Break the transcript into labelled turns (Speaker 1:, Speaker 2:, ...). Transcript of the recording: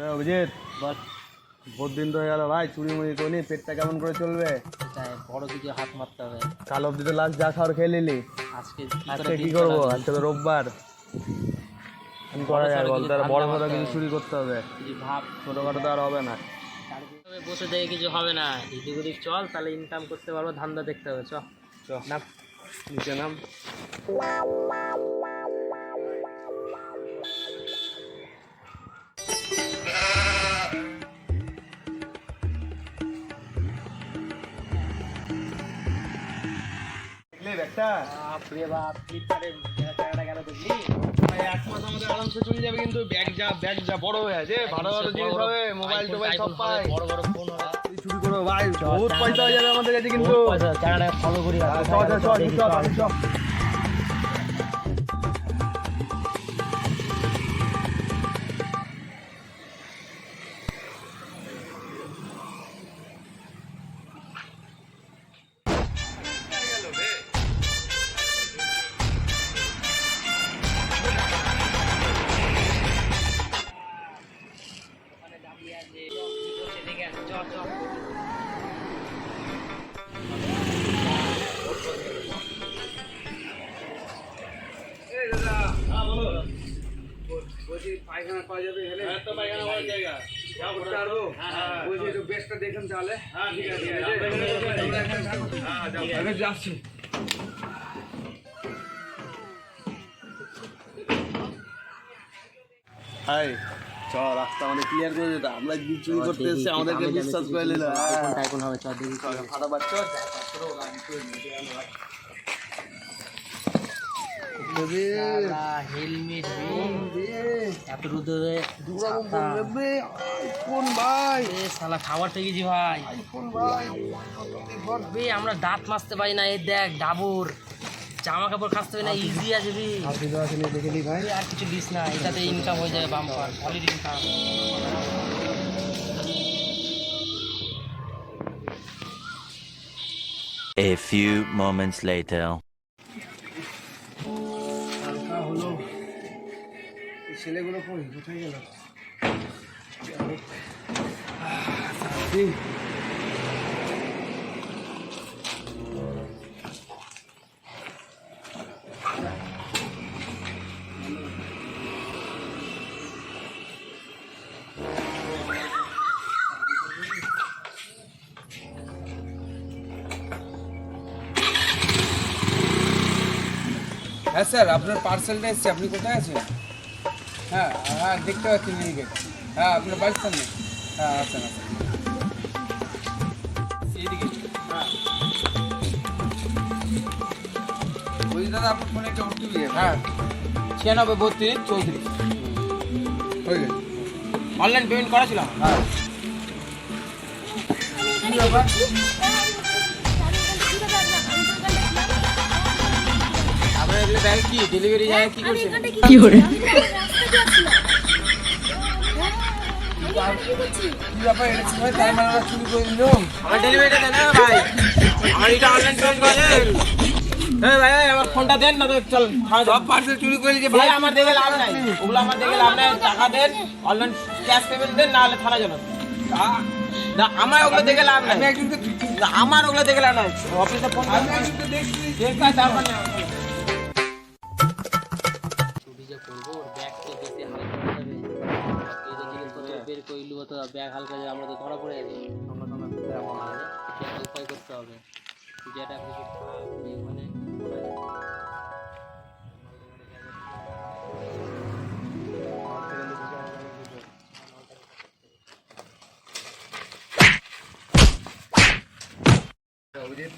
Speaker 1: বল।
Speaker 2: বহুত দিন তো হয়ে গেল ভাই চুরি মুড়ি করি পেটটা কেমন করে চলবে?
Speaker 1: বড় হাত মারতে হবে।
Speaker 2: কাল অব্দি তো লাস্ট যা খাওয়ার খেয়ে নিলি।
Speaker 1: আজকে
Speaker 2: আজকে কি করব? আজকে তো রোববার। করা যায় বল তার বড় বড় কিছু চুরি করতে হবে।
Speaker 1: কিছু ভাব
Speaker 2: ছোটখাটো তো আর হবে না।
Speaker 1: বসে থেকে কিছু হবে না। এদিক ওদিক চল তাহলে ইনকাম করতে পারব ধান্দা দেখতে হবে চ।
Speaker 2: চ। নাম। নিচে নাম। ব্যাগটা
Speaker 1: বাপরে বাপ ফ্লিপকার্টের টাকাটা গেল দেখলি
Speaker 2: ভাই, এক মাস আমাদের আরামসে চলে যাবে কিন্তু ব্যাগ যা ব্যাগ যা বড় হয়ে আছে। ভালো ভালো জিনিস হবে মোবাইল টোবাইল সব পাই।
Speaker 1: বড় বড় ফোন হবে।
Speaker 2: চুরি ভাই বহুত পয়সা হয়ে যাবে আমাদের কাছে কিন্তু।
Speaker 1: টাকাটা ফলো করি
Speaker 2: পায়খানা পাওয়া যাবে বলছি একটু বেস্টটা দেখেন তাহলে যাচ্ছি হাই চ রাস্তা মানে ক্লিয়ার করে দিতে। আমরা চুরি করতে এসেছি আমাদেরকে বিশ্বাস করে নিল
Speaker 1: এখন হবে চল দেখি
Speaker 2: ফাটা বাচ্চা
Speaker 1: হেলমেট এত রোদে
Speaker 2: কোন ভাই।
Speaker 1: এ শালা খাবার পেয়েছি ভাই।
Speaker 2: কোন ভাই।
Speaker 1: আমরা দাঁত মাজতে পারি না এই দেখ ডাবর। জামা কাপড় খাসতে পারি না ইজি আছে
Speaker 2: আসলে দেখে নি ভাই।
Speaker 1: আর কিছু দিস না এটাতে ইনকাম হয়ে যাবে bumper solid income
Speaker 3: A few moments later.
Speaker 2: হালকা হলো। এই ছেলেগুলো কই কোথায় গেল?
Speaker 4: হ্যাঁ স্যার আপনার পার্সেলটা এসছে আপনি কোথায় আছেন? হ্যাঁ হ্যাঁ দেখতে পাচ্ছি নিয়ে গেছে। হ্যাঁ আপনার বাড়ির সামনে। হ্যাঁ আসেন আসেন এইদিকে হ্যাঁ। বলছি দাদা আপনার ফোনে একটা ওটিপি হ্যাঁ ছিয়ানব্বই বত্রিশ চৌত্রিশ। হয়ে গেছে।
Speaker 1: অনলাইন পেমেন্ট করা ছিল
Speaker 4: হ্যাঁ। কী
Speaker 1: এগুলো ব্যাগ কি ডেলিভারি যায় কি করছে
Speaker 5: কি করে
Speaker 4: হয় মানে আমরা
Speaker 1: আমার আমার হ্যাঁ ফোনটা দেন না তো চল
Speaker 4: সব পার্সেল চুরি করে যে
Speaker 1: ভাই আমার দেখে লাভ নাই ওগুলো আমার দেখে লাভ নাই টাকা দেন অনলাইন ক্যাশ পেমেন্ট দেন না হলে থানা জানান না আমার ওগুলো দেখে লাভ নাই
Speaker 4: আমি
Speaker 1: আমার ওগুলো দেখে লাভ নাই অফিসে ফোন
Speaker 4: দেখছি
Speaker 1: তারপর করলু তো ব্যাগ হালকা যাবে আমরা তো ধরা পড়ে যাবে। উপায় করতে হবে। যেটা কিছু মানে
Speaker 2: অভিজিৎ?